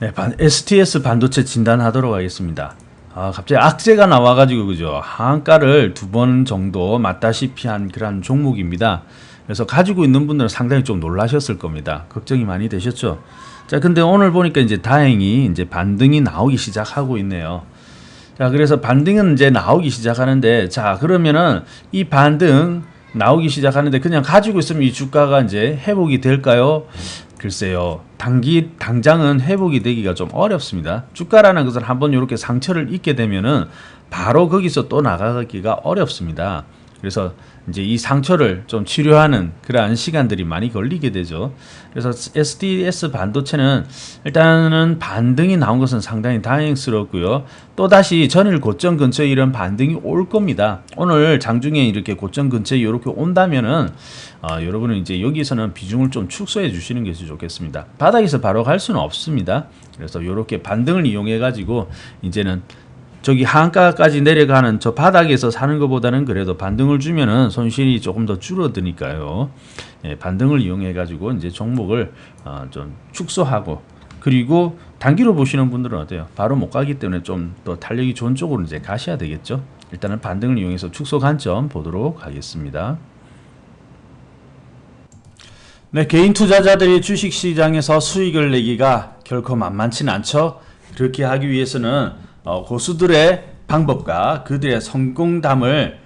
네, 반, STS 반도체 진단하도록 하겠습니다. 아, 갑자기 악재가 나와가지고 그죠 하한가를 두 번 정도 맞다시피 한 그런 종목입니다. 그래서 가지고 있는 분들은 상당히 좀 놀라셨을 겁니다. 걱정이 많이 되셨죠. 자, 근데 오늘 보니까 이제 다행히 이제 반등이 나오기 시작하고 있네요. 자, 그래서 반등은 이제 나오기 시작하는데, 자, 그러면은 이 반등 나오기 시작하는데 그냥 가지고 있으면 이 주가가 이제 회복이 될까요? 글쎄요. 단기 당장은 회복이 되기가 좀 어렵습니다. 주가라는 것은 한번 이렇게 상처를 입게 되면은 바로 거기서 또 나가기가 어렵습니다. 그래서 이제 이 상처를 좀 치료하는 그러한 시간들이 많이 걸리게 되죠. 그래서 SDS 반도체는 일단은 반등이 나온 것은 상당히 다행스럽고요. 또 다시 전일 고점 근처에 이런 반등이 올 겁니다. 오늘 장중에 이렇게 고점 근처에 이렇게 온다면은 어, 여러분은 이제 여기서는 비중을 좀 축소해 주시는 것이 좋겠습니다. 바닥에서 바로 갈 수는 없습니다. 그래서 이렇게 반등을 이용해 가지고 이제는 저기 하한가까지 내려가는 저 바닥에서 사는 것보다는 그래도 반등을 주면은 손실이 조금 더 줄어드니까요. 예, 반등을 이용해 가지고 이제 종목을 어, 좀 축소하고 그리고 단기로 보시는 분들은 어때요? 바로 못 가기 때문에 좀 더 탄력이 좋은 쪽으로 이제 가셔야 되겠죠. 일단은 반등을 이용해서 축소 관점 보도록 하겠습니다. 네, 개인 투자자들이 주식 시장에서 수익을 내기가 결코 만만치는 않죠. 그렇게 하기 위해서는 어, 고수들의 방법과 그들의 성공담을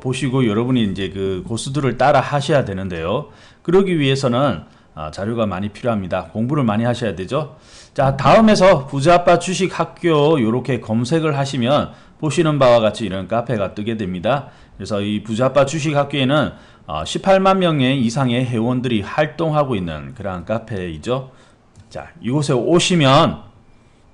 보시고 여러분이 이제 그 고수들을 따라 하셔야 되는데요. 그러기 위해서는 아, 자료가 많이 필요합니다. 공부를 많이 하셔야 되죠. 자, 다음에서 부자아빠 주식 학교 이렇게 검색을 하시면 보시는 바와 같이 이런 카페가 뜨게 됩니다. 그래서 이 부자아빠 주식 학교에는 어, 18만 명의 이상의 회원들이 활동하고 있는 그러한 카페이죠. 자, 이곳에 오시면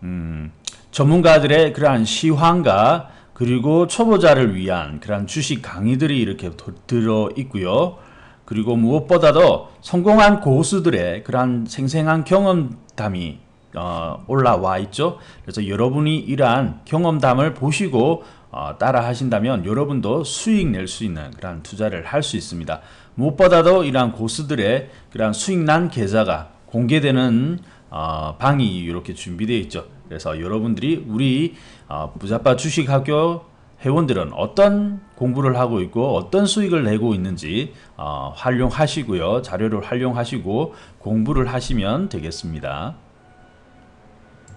음, 전문가들의 그러한 시황과 그리고 초보자를 위한 그러한 주식 강의들이 이렇게 도- 들어 있고요. 그리고 무엇보다도 성공한 고수들의 그러한 생생한 경험담이 어, 올라와 있죠. 그래서 여러분이 이러한 경험담을 보시고 어, 따라 하신다면 여러분도 수익 낼 수 있는 그러한 투자를 할 수 있습니다. 무엇보다도 이러한 고수들의 그러한 수익 난 계좌가 공개되는 어, 방이 이렇게 준비되어 있죠. 그래서 여러분들이 우리 어, 부자빠 주식학교 회원들은 어떤 공부를 하고 있고 어떤 수익을 내고 있는지 어, 활용하시고요. 자료를 활용하시고 공부를 하시면 되겠습니다.